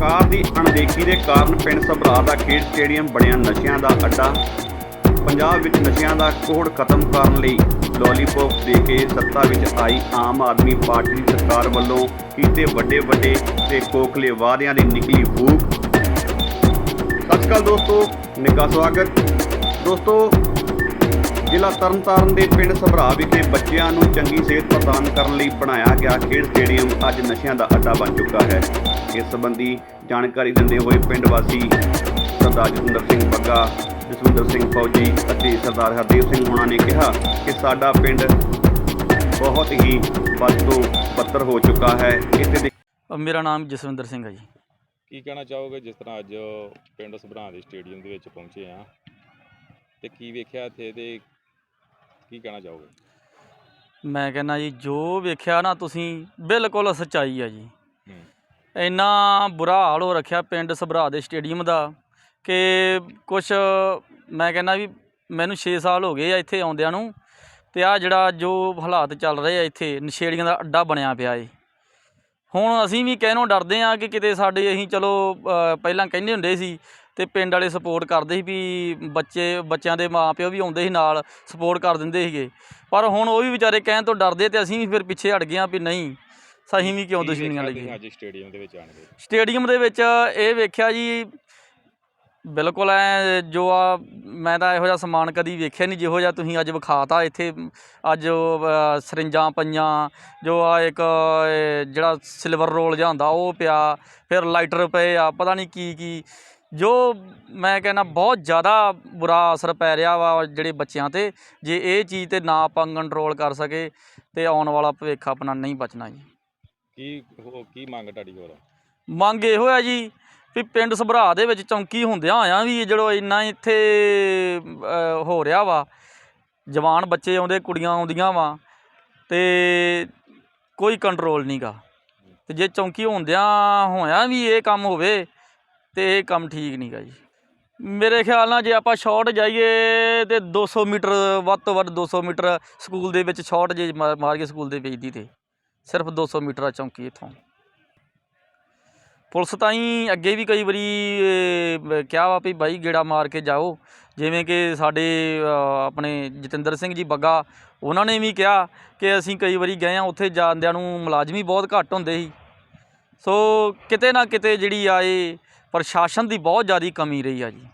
ਸਰਕਾਰ ਦੀ ਅਣਦੇਖੀ ਦੇ ਕਾਰਨ ਪਿੰਡ ਸਭਰਾ ਦਾ ਖੇਡ ਸਟੇਡੀਅਮ ਬਣਿਆ ਨਸ਼ਿਆਂ ਦਾ ਅੱਡਾ। ਪੰਜਾਬ ਵਿੱਚ ਨਸ਼ਿਆਂ ਦਾ ਕੋਹੜ ਖਤਮ ਕਰਨ ਲਈ ਲੋਲੀਪੌਪ ਦੇ ਕੇ ਸੱਤਾ ਵਿੱਚ ਆਈ ਆਮ ਆਦਮੀ ਪਾਰਟੀ ਦੀ ਸਰਕਾਰ ਵੱਲੋਂ ਕੀਤੇ ਵੱਡੇ ਵੱਡੇ ਤੇ ਕੋਖਲੇ ਵਾਅਦਿਆਂ ਦੀ ਨਿਕਲੀ ਫੂਕ। ਸਤਿ ਸ਼੍ਰੀ ਅਕਾਲ ਦੋਸਤੋ, ਨਿੱਘਾ ਸਵਾਗਤ। ਦੋਸਤੋ, ਜ਼ਿਲ੍ਹਾ ਤਰਨਤਾਰਨ ਦੇ ਪਿੰਡ ਸਭਰਾ ਵਿਖੇ ਬੱਚਿਆਂ ਨੂੰ ਚੰਗੀ ਸਿਹਤ ਪ੍ਰਦਾਨ ਕਰਨ ਲਈ ਬਣਾਇਆ ਗਿਆ ਖੇਡ ਸਟੇਡੀਅਮ ਅੱਜ ਨਸ਼ਿਆਂ ਦਾ ਅੱਡਾ ਬਣ ਚੁੱਕਾ ਹੈ। ਇਸ ਸੰਬੰਧੀ ਜਾਣਕਾਰੀ ਦਿੰਦੇ ਹੋਏ ਪਿੰਡ ਵਾਸੀ ਸਰਦਾਰ ਜਤਿੰਦਰ ਸਿੰਘ ਬੱਗਾ ਜਸਵਿੰਦਰ ਸਿੰਘ ਫੌਜੀ ਅਤੇ ਸਰਦਾਰ ਹਰਦੇਵ ਸਿੰਘ ਹੋਣਾ ਨੇ ਕਿਹਾ ਕਿ ਸਾਡਾ ਪਿੰਡ ਬਹੁਤ ਹੀ ਵੱਧ ਤੋਂ ਬੱਤਰ ਹੋ ਚੁੱਕਾ ਹੈ। ਇੱਥੇ ਮੇਰਾ ਨਾਮ ਜਸਵਿੰਦਰ ਸਿੰਘ ਹੈ ਜੀ। ਕੀ ਕਹਿਣਾ ਚਾਹੋਗੇ ਜਿਸ ਤਰ੍ਹਾਂ ਅੱਜ ਪਿੰਡ ਸਭਰਾਂ ਦੇ ਸਟੇਡੀਅਮ ਦੇ ਵਿੱਚ ਪਹੁੰਚੇ ਆ ਤੇ ਕੀ ਵੇਖਿਆ ਇੱਥੇ ਤੇ ਕੀ ਕਹਿਣਾ ਚਾਹੋਗੇ? ਮੈਂ ਕਹਿੰਦਾ ਜੀ ਜੋ ਵੇਖਿਆ ਨਾ ਤੁਸੀਂ ਬਿਲਕੁਲ ਸੱਚਾਈ ਹੈ ਜੀ। ਇੰਨਾ ਬੁਰਾ ਹਾਲ ਹੋ ਰੱਖਿਆ ਪਿੰਡ ਸਭਰਾ ਦੇ ਸਟੇਡੀਅਮ ਦਾ ਕਿ ਕੁਛ ਮੈਂ ਕਹਿੰਦਾ ਵੀ ਮੈਨੂੰ 6 ਸਾਲ ਹੋ ਗਏ ਆ ਇੱਥੇ ਆਉਂਦਿਆਂ ਨੂੰ ਤੇ ਆ ਜਿਹੜਾ ਜੋ ਹਾਲਾਤ ਚੱਲ ਰਹੇ ਆ ਇੱਥੇ, ਨਸ਼ੇੜੀਆਂ ਦਾ ਅੱਡਾ ਬਣਿਆ ਪਿਆ ਏ। ਹੁਣ ਅਸੀਂ ਵੀ ਕਹਿਣੋਂ ਡਰਦੇ ਆ ਕਿ ਕਿਤੇ ਸਾਡੇ ਅਸੀਂ ਚਲੋ ਪਹਿਲਾਂ ਕਹਿੰਦੇ ਹੁੰਦੇ ਸੀ ਤੇ ਪਿੰਡ ਵਾਲੇ ਸਪੋਰਟ ਕਰਦੇ ਸੀ ਵੀ ਬੱਚੇ, ਬੱਚਿਆਂ ਦੇ ਮਾਪਿਓ ਵੀ ਆਉਂਦੇ ਸੀ ਨਾਲ ਸਪੋਰਟ ਕਰ ਦਿੰਦੇ ਸੀਗੇ। ਪਰ ਹੁਣ ਉਹ ਵੀ ਵਿਚਾਰੇ ਕਹਿਣ ਤੋਂ ਡਰਦੇ ਤੇ ਅਸੀਂ ਵੀ ਫਿਰ ਪਿੱਛੇ ਹਟ ਗਏ ਆ ਵੀ ਨਹੀਂ। ਸਹੀ ਵੀ ਕਿਉਂ ਦੁਸ਼ਮਣੀਆਂ ਲੱਗੀਆਂ ਅੱਜ ਸਟੇਡੀਅਮ ਦੇ ਵਿੱਚ ਆਣ ਕੇ ਸਟੇਡੀਅਮ ਦੇ ਵਿੱਚ ਇਹ ਵੇਖਿਆ ਜੀ ਬਿਲਕੁਲ ਐ ਜੋ ਆ ਮੈਂ ਤਾਂ ਇਹੋ ਜਿਹਾ ਸਮਾਨ ਕਦੀ ਵੇਖਿਆ ਨਹੀਂ ਜਿਹੋ ਜਿਹਾ ਤੁਸੀਂ ਅੱਜ ਵਿਖਾਤਾ ਇੱਥੇ। ਅੱਜ ਸਰਿੰਜਾਂ ਪਈਆਂ ਜੋ ਆ ਇੱਕ ਜਿਹੜਾ ਸਿਲਵਰ ਰੋਲ ਜਿਹਾ ਹੁੰਦਾ ਉਹ ਪਿਆ ਫਿਰ ਲਾਈਟਰ ਪਏ ਆ ਪਤਾ ਨਹੀਂ ਕੀ ਕੀ। ਜੋ ਮੈਂ ਕਹਿੰਦਾ ਬਹੁਤ ਜ਼ਿਆਦਾ ਬੁਰਾ ਅਸਰ ਪੈ ਰਿਹਾ ਵਾ ਜਿਹੜੇ ਬੱਚਿਆਂ ਤੇ ਜੇ ਇਹ ਚੀਜ਼ ਤੇ ਨਾ ਆਪਾਂ ਕੰਟਰੋਲ ਕਰ ਸਕੇ ਤੇ ਆਉਣ ਵਾਲਾ ਭਵਿੱਖ ਆਪਣਾ ਨਹੀਂ ਬਚਣਾ ਜੀ। ਕੀ ਹੋ ਕੀ ਮੰਗ ਤੁਹਾਡੀ ਹੋਰ? ਮੰਗ ਇਹੋ ਹੈ ਜੀ ਵੀ ਪਿੰਡ ਸਭਰਾ ਦੇ ਵਿੱਚ ਚੌਂਕੀ ਹੁੰਦਿਆਂ ਹੋਇਆਂ ਵੀ ਜਿਹੜਾ ਇੰਨਾ ਇੱਥੇ ਅ, ਹੋ ਰਿਹਾ ਵਾ। ਜਵਾਨ ਬੱਚੇ ਆਉਂਦੇ ਕੁੜੀਆਂ ਆਉਂਦੀਆਂ ਵਾ ਤੇ ਕੋਈ ਕੰਟਰੋਲ ਨਹੀਂਗਾ ਤੇ ਜੇ ਚੌਂਕੀ ਹੁੰਦਿਆਂ ਹੋਇਆਂ ਵੀ ਇਹ ਕੰਮ ਹੋਵੇ ਤੇ ਇਹ ਕੰਮ ਠੀਕ ਨਹੀਂਗਾ ਜੀ। ਮੇਰੇ ਖਿਆਲ ਨਾਲ ਜੇ ਆਪਾਂ ਸ਼ਾਰਟ ਜਾਈਏ ਤੇ 200 ਮੀਟਰ ਵੱਧ ਤੋਂ ਵੱਧ 200 ਮੀਟਰ ਸਕੂਲ ਦੇ ਵਿੱਚ ਸ਼ਾਰਟ ਜੇ ਮਾਰ ਮਾਰ ਕੇ ਸਕੂਲ ਦੇ ਵੇਚਦੀ ਤੇ। ਸਿਰਫ 200 ਮੀਟਰ ਆ ਚੌਂਕੀ ਇੱਥੋਂ। ਪੁਲਿਸ ਤਾਂ ਹੀ ਅੱਗੇ ਵੀ ਕਈ ਵਾਰੀ ਕਿਹਾ ਵਾ ਵੀ ਬਾਈ ਗੇੜਾ ਮਾਰ ਕੇ ਜਾਓ। ਜਿਵੇਂ ਕਿ ਸਾਡੇ ਆਪਣੇ ਜਤਿੰਦਰ ਸਿੰਘ ਜੀ ਬੱਗਾ, ਉਹਨਾਂ ਨੇ ਵੀ ਕਿਹਾ ਕਿ ਅਸੀਂ ਕਈ ਵਾਰੀ ਗਏ ਆ, ਉੱਥੇ ਜਾਂਦਿਆਂ ਨੂੰ ਮੁਲਾਜ਼ਮੀ ਬਹੁਤ ਘੱਟ ਹੁੰਦੇ ਸੀ। ਸੋ ਕਿਤੇ ਨਾ ਕਿਤੇ ਜਿਹੜੀ ਆ ਇਹ ਪ੍ਰਸ਼ਾਸਨ ਦੀ ਬਹੁਤ ਜ਼ਿਆਦਾ ਕਮੀ ਰਹੀ ਆ ਜੀ।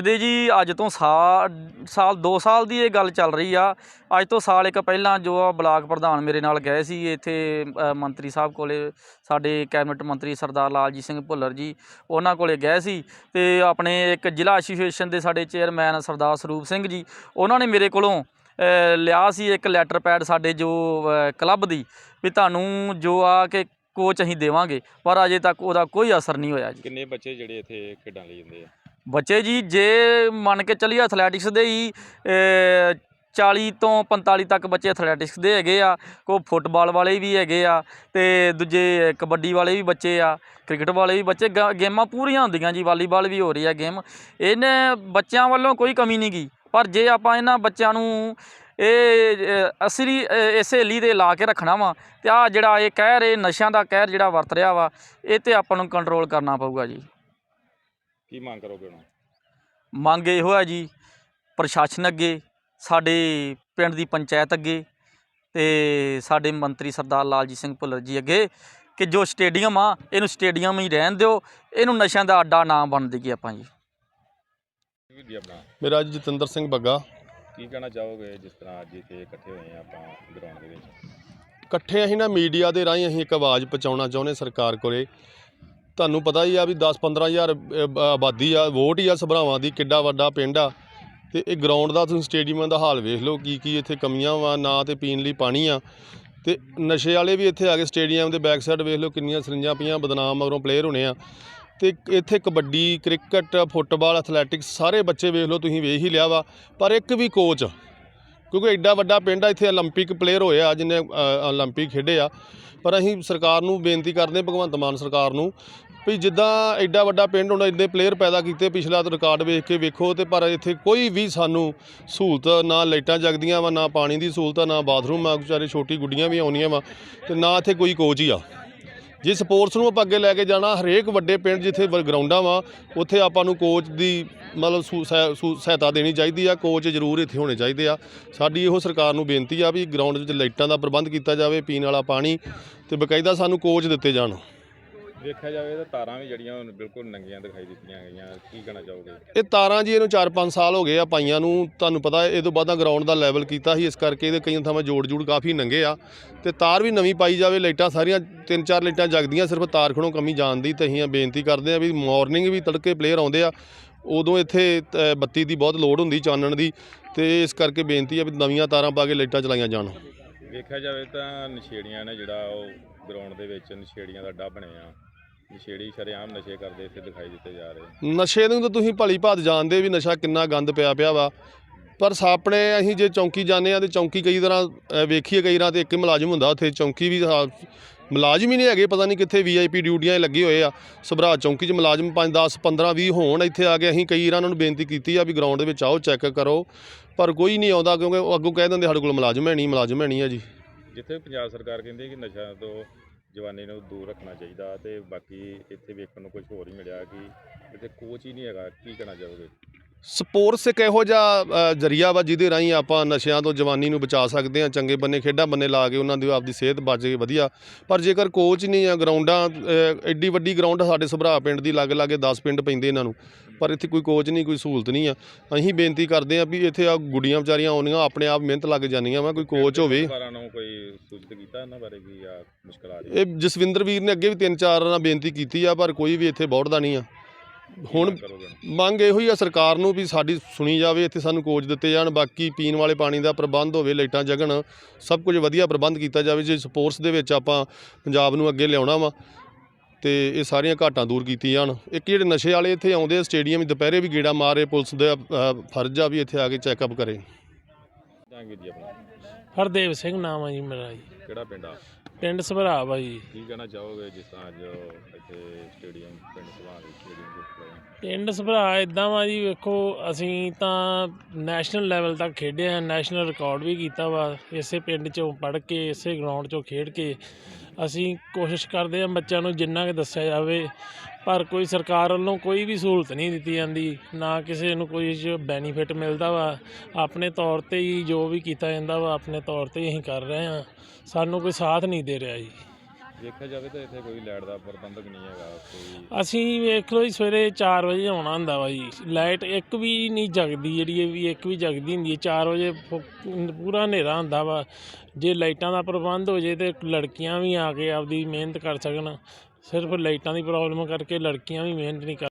ਜਿਹਦੇ ਜੀ, ਅੱਜ ਤੋਂ ਸਾਲ ਸਾਲ 2 ਸਾਲ ਦੀ ਇਹ ਗੱਲ ਚੱਲ ਰਹੀ ਆ। ਅੱਜ ਤੋਂ ਸਾਲ ਇੱਕ ਪਹਿਲਾਂ ਜੋ ਆ ਬਲਾਕ ਪ੍ਰਧਾਨ ਮੇਰੇ ਨਾਲ ਗਏ ਸੀ, ਇੱਥੇ ਮੰਤਰੀ ਸਾਹਿਬ ਕੋਲੇ, ਸਾਡੇ ਕੈਬਨਿਟ ਮੰਤਰੀ ਸਰਦਾਰ ਲਾਲਜੀਤ ਸਿੰਘ ਭੁੱਲਰ ਜੀ, ਉਹਨਾਂ ਕੋਲੇ ਗਏ ਸੀ ਤੇ ਆਪਣੇ ਇੱਕ ਜ਼ਿਲ੍ਹਾ ਐਸੋਸੀਏਸ਼ਨ ਦੇ ਸਾਡੇ ਚੇਅਰਮੈਨ ਸਰਦਾਰ ਸਰੂਪ ਸਿੰਘ ਜੀ, ਉਹਨਾਂ ਨੇ ਮੇਰੇ ਕੋਲੋਂ ਲਿਆ ਸੀ ਇੱਕ ਲੈਟਰ ਪੈਡ ਸਾਡੇ ਜੋ ਕਲੱਬ ਦੀ, ਵੀ ਤੁਹਾਨੂੰ ਜੋ ਆ ਕਿ ਕੋਚ ਅਸੀਂ ਦੇਵਾਂਗੇ, ਪਰ ਅਜੇ ਤੱਕ ਉਹਦਾ ਕੋਈ ਅਸਰ ਨਹੀਂ ਹੋਇਆ ਜੀ। ਕਿੰਨੇ ਬੱਚੇ ਜਿਹੜੇ ਇੱਥੇ ਖੇਡਾਂ ਲਈ ਜਾਂਦੇ ਆ? ਬੱਚੇ ਜੀ ਜੇ ਮੰਨ ਕੇ ਚੱਲੀਏ ਐਥਲੈਟਿਕਸ ਦੇ ਹੀ ਅ, 40 ਤੋਂ 45 ਤੱਕ ਬੱਚੇ ਐਥਲੈਟਿਕਸ ਦੇ ਹੈਗੇ ਆ ਕੋ ਫੁੱਟਬਾਲ ਵਾਲੇ ਵੀ ਹੈਗੇ ਆ ਤੇ ਦੂਜੇ ਕਬੱਡੀ ਵਾਲੇ ਵੀ ਬੱਚੇ ਆ ਕ੍ਰਿਕਟ ਵਾਲੇ ਵੀ ਬੱਚੇ ਗ- ਗੇਮਾਂ ਪੂਰੀਆਂ ਹੁੰਦੀਆਂ ਜੀ ਵਾਲੀਬਾਲ ਵੀ ਹੋ ਰਹੀ ਆ ਗੇਮ ਇਹਨੇ ਬੱਚਿਆਂ ਵੱਲੋਂ ਕੋਈ ਕਮੀ ਨਹੀਂ ਗੀ ਪਰ ਜੇ ਆਪਾਂ ਇਹਨਾਂ ਬੱਚਿਆਂ ਨੂੰ ਇਹ ਅਸਲੀ ਅ, ਇਸੇ ਦੇ ਲਾ ਕੇ ਰੱਖਣਾ ਵਾ ਤੇ ਆ ਜਿਹੜਾ ਇਹ ਕਹਿਰ ਇਹ ਨਸ਼ਿਆਂ ਦਾ ਕਹਿਰ ਜਿਹੜਾ ਵਰਤ ਰਿਹਾ ਵਾ ਇਹ ਤੇ ਆਪਾਂ ਨੂੰ ਕੰਟਰੋਲ ਕਰਨਾ ਪਊਗਾ ਜੀ। ਕੀ ਮੰਗ ਕਰੋਗੇ ਹੁਣ ਮੰਗ ਇਹੋ ਹੈ ਜੀ ਪ੍ਰਸ਼ਾਸਨ ਅੱਗੇ ਸਾਡੇ ਪਿੰਡ ਦੀ ਪੰਚਾਇਤ ਅੱਗੇ ਤੇ ਸਾਡੇ ਮੰਤਰੀ ਸਰਦਾਰ ਲਾਲਜੀਤ ਸਿੰਘ ਭੁੱਲਰ ਜੀ ਅੱਗੇ ਕਿ ਜੋ ਸਟੇਡੀਅਮ ਆ ਇਹਨੂੰ ਸਟੇਡੀਅਮ ਹੀ ਰਹਿਣ ਦਿਓ ਇਹਨੂੰ ਨਸ਼ਿਆਂ ਦਾ ਅੱਡਾ ਨਾ ਬਣ ਦੇਈਏ ਆਪਾਂ ਜੀ। ਆਪਣਾ? ਮੇਰਾ ਜੀ ਜਤਿੰਦਰ ਸਿੰਘ ਬੱਗਾ। ਕੀ ਕਹਿਣਾ ਚਾਹੋਗੇ ਜਿਸ ਤਰ੍ਹਾਂ ਅੱਜ ਇੱਥੇ ਇਕੱਠੇ ਹੋਏ ਆ ਆਪਾਂ ਗਰਾਊਂਡ ਦੇ ਵਿੱਚ? ਇਕੱਠੇ ਅਸੀਂ ਨਾ ਮੀਡੀਆ ਦੇ ਰਾਹੀਂ ਅਸੀਂ ਇੱਕ ਆਵਾਜ਼ ਪਹੁੰਚਾਉਣਾ ਚਾਹੁੰਦੇ ਸਰਕਾਰ ਕੋਲੇ ਤੁਹਾਨੂੰ ਪਤਾ ਹੀ ਆ ਵੀ 10 15000 ਆਬਾਦੀ ਆ ਵੋਟ ਹੀ ਆ ਸਭਰਾਵਾਂ ਦੀ ਕਿੱਡਾ ਵੱਡਾ ਪਿੰਡ ਆ ਤੇ ਇਹ ਗਰਾਊਂਡ ਦਾ ਤੁਸੀਂ ਸਟੇਡੀਅਮਾਂ ਦਾ ਹਾਲ ਵੇਖ ਲਓ ਕੀ ਕੀ ਇੱਥੇ ਕਮੀਆਂ ਵਾ ਨਾ ਤੇ ਪੀਣ ਲਈ ਪਾਣੀ ਆ ਤੇ ਨਸ਼ੇ ਵਾਲੇ ਵੀ ਇੱਥੇ ਆ ਕੇ ਸਟੇਡੀਅਮ ਦੇ ਬੈਕ ਸਾਈਡ ਵੇਖ ਲਓ ਕਿੰਨੀਆਂ ਸਰਿੰਜਾਂ ਪਈਆਂ ਬਦਨਾਮ ਮਗਰੋਂ ਪਲੇਅਰ ਹੋਣੇ ਆ ਤੇ ਇੱਥੇ ਕਬੱਡੀ ਕ੍ਰਿਕਟ ਫੁੱਟਬਾਲ ਐਥਲੈਟਿਕਸ ਸਾਰੇ ਬੱਚੇ ਵੇਖ ਲਓ ਤੁਸੀਂ ਵੇਖ ਹੀ ਲਿਆ ਵਾ ਪਰ ਇੱਕ ਵੀ ਕੋਚ ਕਿਉਂਕਿ ਐਡਾ ਵੱਡਾ ਪਿੰਡ ਆ ਇੱਥੇ 올림픽 ਪਲੇਅਰ ਹੋਏ ਆ ਜਿਹਨੇ 올림픽 ਖੇਡੇ ਆ ਪਰ ਅਸੀਂ ਸਰਕਾਰ ਨੂੰ ਬੇਨਤੀ ਕਰਦੇ ਭਗਵੰਤ ਮਾਨ ਸਰਕਾਰ ਨੂੰ ਵੀ ਜਿੱਦਾਂ ਐਡਾ ਵੱਡਾ ਪਿੰਡ ਹੁਣ ਇੰਨੇ ਪਲੇਅਰ ਪੈਦਾ ਕੀਤੇ ਪਿਛਲਾ ਰਿਕਾਰਡ ਵੇਖ ਕੇ ਵੇਖੋ ਤੇ ਪਰ ਇੱਥੇ ਕੋਈ ਵੀ ਸਾਨੂੰ ਸਹੂਲਤ ਨਾ ਲਾਈਟਾਂ ਜਗਦੀਆਂ ਵਾ, ਨਾ ਪਾਣੀ ਦੀ ਸਹੂਲਤ ਆ ਨਾ ਬਾਥਰੂਮ ਆ, ਵਿਚਾਰੇ ਛੋਟੀ ਗੁੱਡੀਆਂ ਵੀ ਆਉਣੀਆਂ ਵਾ ਤੇ ਨਾ ਇੱਥੇ ਕੋਈ ਕੋਚ ਹੀ ਆ। ਜੇ ਸਪੋਰਟਸ ਨੂੰ ਆਪਾਂ ਅੱਗੇ ਲੈ ਕੇ ਜਾਣਾ, ਹਰੇਕ ਵੱਡੇ ਪਿੰਡ ਜਿੱਥੇ ਵ- ਗਰਾਊਂਡਾਂ ਵਾ, ਉੱਥੇ ਆਪਾਂ ਨੂੰ ਕੋਚ ਦੀ ਮਤਲਬ ਸੂ- ਸਹਾਇ- ਸੂ- ਸਹਾਇਤਾ ਦੇਣੀ ਚਾਹੀਦੀ ਆ ਕੋਚ ਜ਼ਰੂਰ ਇੱਥੇ ਹੋਣੇ ਚਾਹੀਦੇ ਆ। ਸਾਡੀ ਇਹੋ ਸਰਕਾਰ ਨੂੰ ਬੇਨਤੀ ਆ ਵੀ ਗਰਾਊਂਡ ਵਿੱਚ ਲਾਈਟਾਂ ਦਾ ਪ੍ਰਬੰਧ ਕੀਤਾ ਜਾਵੇ, ਪੀਣ ਵਾਲਾ ਪਾਣੀ ਤੇ ਬਕਾਇਦਾ ਸਾਨੂੰ ਕੋਚ ਦਿੱਤੇ ਜਾਣ। ਵੇਖਿਆ ਜਾਵੇ ਤਾਂ ਤਾਰਾਂ ਵੀ ਜਿਹੜੀਆਂ ਹੁਣ ਬਿਲਕੁਲ ਨੰਗੀਆਂ ਦਿਖਾਈ ਦਿੱਤੀਆਂ ਗਈਆਂ। ਕੀ ਕਹਿਣਾ ਚਾਹੋਗੇ? ਇਹ ਤਾਰਾਂ ਜੀ ਇਹਨੂੰ 4-5 ਸਾਲ ਹੋ ਗਏ ਆ ਪਾਈਆਂ ਨੂੰ। ਤੁਹਾਨੂੰ ਪਤਾ ਇਹ ਤੋਂ ਬਾਅਦਾਂ ਗਰਾਊਂਡ ਦਾ ਲੈਵਲ ਕੀਤਾ ਸੀ ਇਸ ਕਰਕੇ ਇਹਦੇ ਕਈਆਂ ਥਾਵਾਂ ਜੋੜ ਜੂੜ ਕਾਫੀ ਨੰਗੇ ਆ। ਤੇ ਤਾਰ ਵੀ ਨਵੀਂ ਪਾਈ ਜਾਵੇ ਲਾਈਟਾਂ ਸਾਰੀਆਂ ਤਿੰਨ ਚਾਰ ਲਾਈਟਾਂ ਜਗਦੀਆਂ ਸਿਰਫ ਤਾਰ ਖਣੋਂ ਕਮੀ ਜਾਣਦੀ ਤੇ ਅਸੀਂ ਬੇਨਤੀ ਕਰਦੇ ਆ ਵੀ ਮਾਰਨਿੰਗ ਵੀ ਤੜਕੇ ਪਲੇਅਰ ਆਉਂਦੇ ਆ ਉਦੋਂ ਇੱਥੇ ਬੱਤੀ ਦੀ ਬਹੁਤ ਲੋੜ ਹੁੰਦੀ ਚਾਨਣ ਦੀ। ਤੇ ਇਸ ਕਰਕੇ ਬੇਨਤੀ ਆ ਵੀ ਨਵੀਆਂ ਤਾਰਾਂ ਪਾ ਕੇ ਲਾਈਟਾਂ ਚਲਾਈਆਂ ਜਾਣ। ਵੇਖਿਆ ਜਾਵੇ ਤਾਂ ਨਸ਼ੇੜੀਆਂ ਨੇ ਜਿਹੜਾ ਉਹ ਗਰਾਊਂਡ ਦੇ ਵਿੱਚ ਨਸ਼ੇੜੀਆਂ ਦਾ ਅੱਡਾ ਬਣਿਆ। ਨਸ਼ੇੜੀ ਸ਼ਰੇਆਮ ਨਸ਼ੇ ਕਰਦੇ ਇੱਥੇ ਦਿਖਾਈ ਦਿੱਤੇ ਜਾ ਰਹੇ ਨਸ਼ੇ ਨੂੰ ਤਾਂ ਤੁਸੀਂ ਭਲੀ ਭਾਤ ਜਾਣਦੇ ਵੀ ਨਸ਼ਾ ਕਿੰਨਾ ਗੰਦ ਪਿਆ ਪਿਆ ਵਾ। ਪਰ ਸਾਪਣੇ ਅਸੀਂ ਜੇ ਚੌਂਕੀ ਜਾਂਦੇ ਆ ਤੇ ਚੌਂਕੀ ਕਈ ਤਰ੍ਹਾਂ ਵੇਖੀਏ ਕਈ ਰਾਂ ਤੇ ਇੱਕ ਹੀ ਮੁਲਾਜ਼ਮ ਹੁੰਦਾ ਉੱਥੇ ਚੌਂਕੀ ਵੀ ਮੁਲਾਜ਼ਮ ਹੀ ਨਹੀਂ ਹੈਗੇ ਪਤਾ ਨਹੀਂ ਕਿੱਥੇ ਵੀਆਈਪੀ ਡਿਊਟੀਆਂ ਲੱਗੇ ਹੋਏ ਆ। ਸਭਰਾ ਚੌਂਕੀ 'ਚ ਮੁਲਾਜ਼ਮ 5 10 15 20 ਹੋਣ ਇੱਥੇ ਆ ਕੇ ਅਸੀਂ ਕਈ ਰਾਂ ਨੂੰ ਬੇਨਤੀ ਕੀਤੀ ਆ ਵੀ ਗਰਾਊਂਡ ਦੇ ਵਿੱਚ ਆਓ ਚੈੱਕ ਕਰੋ। ਪਰ ਕੋਈ ਨਹੀਂ ਆਉਂਦਾ ਕਿਉਂਕਿ ਉਹ ਅੱਗੋਂ ਕਹਿ ਦਿੰਦੇ ਸਾਡੇ ਕੋਲ ਮੁਲਾਜ਼ਮ ਹੈ ਨਹੀਂ ਮੁਲਾਜ਼ਮ ਹੈ ਨਹੀਂ ਆ ਜੀ। ਜਿੱਥੇ ਪੰਜਾਬ ਸਰਕਾਰ ਕਹਿੰਦੀ ਹੈ ਕਿ ਨਸ਼ਾ ਤੋਂ ਜਵਾਨੀ ਨੂੰ ਦੂਰ ਰੱਖਣਾ ਚਾਹੀਦਾ ਤੇ ਬਾਕੀ ਇੱਥੇ ਵੇਖਣ ਨੂੰ ਕੁਝ ਹੋਰ ਹੀ ਮਿਲਿਆ ਕਿ ਇੱਥੇ ਕੋਚ ਹੀ ਨਹੀਂ ਹੈਗਾ, ਕੀ ਕਹਿਣਾ ਚਾਹੋਗੇ? ਸਪੋਰਟਸ ਇੱਕ ਇਹੋ ਜਿਹਾ ਜ਼ਰੀਆ ਵਾ ਜਿਹਦੇ ਰਾਹੀਂ ਆਪਾਂ ਨਸ਼ਿਆਂ ਤੋਂ ਜਵਾਨੀ ਨੂੰ ਬਚਾ ਸਕਦੇ ਹਾਂ ਚੰਗੇ ਬੰਨੇ ਖੇਡਾਂ ਬੰਨੇ ਲਾ ਕੇ ਉਹਨਾਂ ਦੀ ਆਪਦੀ ਸਿਹਤ ਬਚੇ ਵਧੀਆ। ਪਰ ਜੇਕਰ ਕੋਚ ਨਹੀਂ ਆ ਗਰਾਊਂਡਾਂ ਐਡੀ ਵੱਡੀ ਗਰਾਊਂਡ ਸਾਡੇ ਸਭਰਾ ਪਿੰਡ ਦੀ ਲਾਗੇ ਲਾਗੇ 10 ਪਿੰਡ ਪੈਂਦੇ ਇਹਨਾਂ ਨੂੰ। ਪਰ ਇੱਥੇ ਕੋਈ ਕੋਚ ਨਹੀਂ ਕੋਈ ਸਹੂਲਤ ਨਹੀਂ ਆ। ਅਸੀਂ ਬੇਨਤੀ ਕਰਦੇ ਆ ਵੀ ਇੱਥੇ ਆ ਗੁੱਡੀਆਂ ਵਿਚਾਰੀਆਂ ਆਉਂਦੀਆਂ ਆਪਣੇ ਆਪ ਮਿਹਨਤ ਲੱਗ ਜਾਂਦੀਆਂ ਵਾ ਕੋਈ ਕੋਚ ਹੋਵੇ। ਸਰਕਾਰਾਂ ਨੂੰ ਕੋਈ ਸੂਚਿਤ ਕੀਤਾ ਇਹਨਾਂ ਬਾਰੇ ਵੀ ਆ ਮੁਸ਼ਕਲ ਆ ਰਹੀ ਹੈ? ਇਹ ਜਸਵਿੰਦਰ ਵੀਰ ਨੇ ਅੱਗੇ ਵੀ ਤਿੰਨ ਚਾਰ ਨਾਲ ਬੇਨਤੀ ਕੀਤੀ ਆ ਪਰ ਕੋਈ ਵੀ ਇੱਥੇ ਬੌੜਦਾ ਨਹੀਂ ਆ। ਹੁਣ ਮੰਗ ਇਹੋ ਹੀ ਆ ਸਰਕਾਰ ਨੂੰ ਵੀ ਸਾਡੀ ਸੁਣੀ ਜਾਵੇ ਇੱਥੇ ਸਾਨੂੰ ਕੋਚ ਦਿੱਤੇ ਜਾਣ ਬਾਕੀ ਪੀਣ ਵਾਲੇ ਪਾਣੀ ਦਾ ਪ੍ਰਬੰਧ ਹੋਵੇ ਲਾਈਟਾਂ ਜਗਣ ਸਭ ਕੁਝ ਵਧੀਆ ਪ੍ਰਬੰਧ ਕੀਤਾ ਜਾਵੇ ਜੇ ਸਪੋਰਟਸ ਦੇ ਵਿੱਚ ਆਪਾਂ ਪੰਜਾਬ ਨੂੰ ਅੱਗੇ ਲਿਆਉਣਾ ਵਾ ਤੇ ਇਹ ਸਾਰੀਆਂ ਘਾਟਾਂ ਦੂਰ ਕੀਤੀਆਂ ਜਾਣ। ਇੱਕ ਜਿਹੜੇ ਨਸ਼ੇ ਵਾਲੇ ਇੱਥੇ ਆਉਂਦੇ ਆ ਸਟੇਡੀਅਮ ਦੁਪਹਿਰੇ ਵੀ ਗੇੜਾ ਮਾਰੇ ਪੁਲਿਸ ਦਾ ਫਰਜ਼ ਆ ਵੀ ਇੱਥੇ ਆ ਕੇ ਚੈੱਕਅਪ ਕਰੇ। ਜਾਂਗੇ ਜੀ ਆਪਣਾ? ਹਰਦੇਵ ਸਿੰਘ ਨਾਮ ਆ ਜੀ ਮੇਰਾ ਜੀ। ਕਿਹੜਾ ਪਿੰਡ ਆ? ਪਿੰਡ ਸਭਰਾ ਜੀ। ਕੀ ਕਹਿਣਾ ਚਾਹੋਗੇ ਜਿਸ ਤਰ੍ਹਾਂ ਅੱਜ ਇੱਥੇ ਸਟੇਡੀਅਮ ਪਿੰਡ ਸਭਾ ਦੇ ਸਟੇਡੀਅਮ ਦੇ ਪਿੰਡ ਸਭਰਾ ਇਦਾਂ ਵਾ ਜੀ, ਵੇਖੋ, ਅਸੀਂ ਤਾਂ ਨੈਸ਼ਨਲ ਲੈਵਲ ਤੱਕ ਖੇਡਿਆ ਨੈਸ਼ਨਲ ਰਿਕਾਰਡ ਵੀ ਕੀਤਾ ਵਾ, ਇਸੇ ਪਿੰਡ ਚੋਂ ਪੜ੍ਹ ਕੇ, ਇਸੇ ਗਰਾਊਂਡ ਚੋਂ ਖੇਡ ਕੇ। ਅਸੀਂ ਕੋਸ਼ਿਸ਼ ਕਰਦੇ ਆ ਬੱਚਿਆਂ ਨੂੰ ਜਿੰਨਾ ਕਿ ਦੱਸਿਆ ਜਾਵੇ, ਪਰ ਕੋਈ ਸਰਕਾਰ ਵੱਲੋਂ ਕੋਈ ਵੀ ਸਹੂਲਤ ਨਹੀਂ ਦਿੱਤੀ ਜਾਂਦੀ, ਨਾ ਕਿਸੇ ਨੂੰ ਕੋਈ ਇਸ ਬੈਨੀਫਿਟ ਮਿਲਦਾ ਵਾ। ਆਪਣੇ ਤੌਰ ਤੇ ਹੀ ਜੋ ਵੀ ਕੀਤਾ ਜਾਂਦਾ ਵਾ, ਆਪਣੇ ਤੌਰ ਤੇ ਹੀ ਅਸੀਂ ਕਰ ਰਹੇ ਆ। ਸਾਨੂੰ ਕੋਈ ਸਾਥ ਨਹੀਂ ਦੇ ਰਿਹਾ ਜੀ। ਵੇਖਿਆ ਜਾਵੇ ਤਾਂ ਇੱਥੇ ਕੋਈ ਲਾਈਟ ਦਾ ਪ੍ਰਬੰਧਕ ਨਹੀਂ ਹੈਗਾ, ਕੋਈ ਅਸੀਂ ਵੇਖ ਲਓ ਜੀ, ਸਵੇਰੇ 4 ਵਜੇ ਆਉਣਾ ਹੁੰਦਾ ਵਾ ਜੀ। ਲਾਈਟ ਇੱਕ ਵੀ ਨਹੀਂ ਜਗਦੀ ਜਿਹੜੀ ਇਹ ਵੀ, ਇੱਕ ਵੀ ਜਗਦੀ ਹੁੰਦੀ ਹੈ। 4 ਵਜੇ ਫੁ- ਪੂਰਾ ਹਨੇਰਾ ਹੁੰਦਾ ਵਾ। ਜੇ ਲਾਈਟਾਂ ਦਾ ਪ੍ਰਬੰਧ ਹੋ ਜੇ ਤੇ ਲੜਕੀਆਂ ਵੀ ਆ ਕੇ ਆਪਦੀ ਮਿਹਨਤ ਕਰ ਸਕਣ। ਸਿਰਫ ਲਾਈਟਾਂ ਦੀ ਪ੍ਰੋਬਲਮ ਕਰਕੇ ਲੜਕੀਆਂ ਵੀ ਮਿਹਨਤ ਨਹੀਂ ਕਰ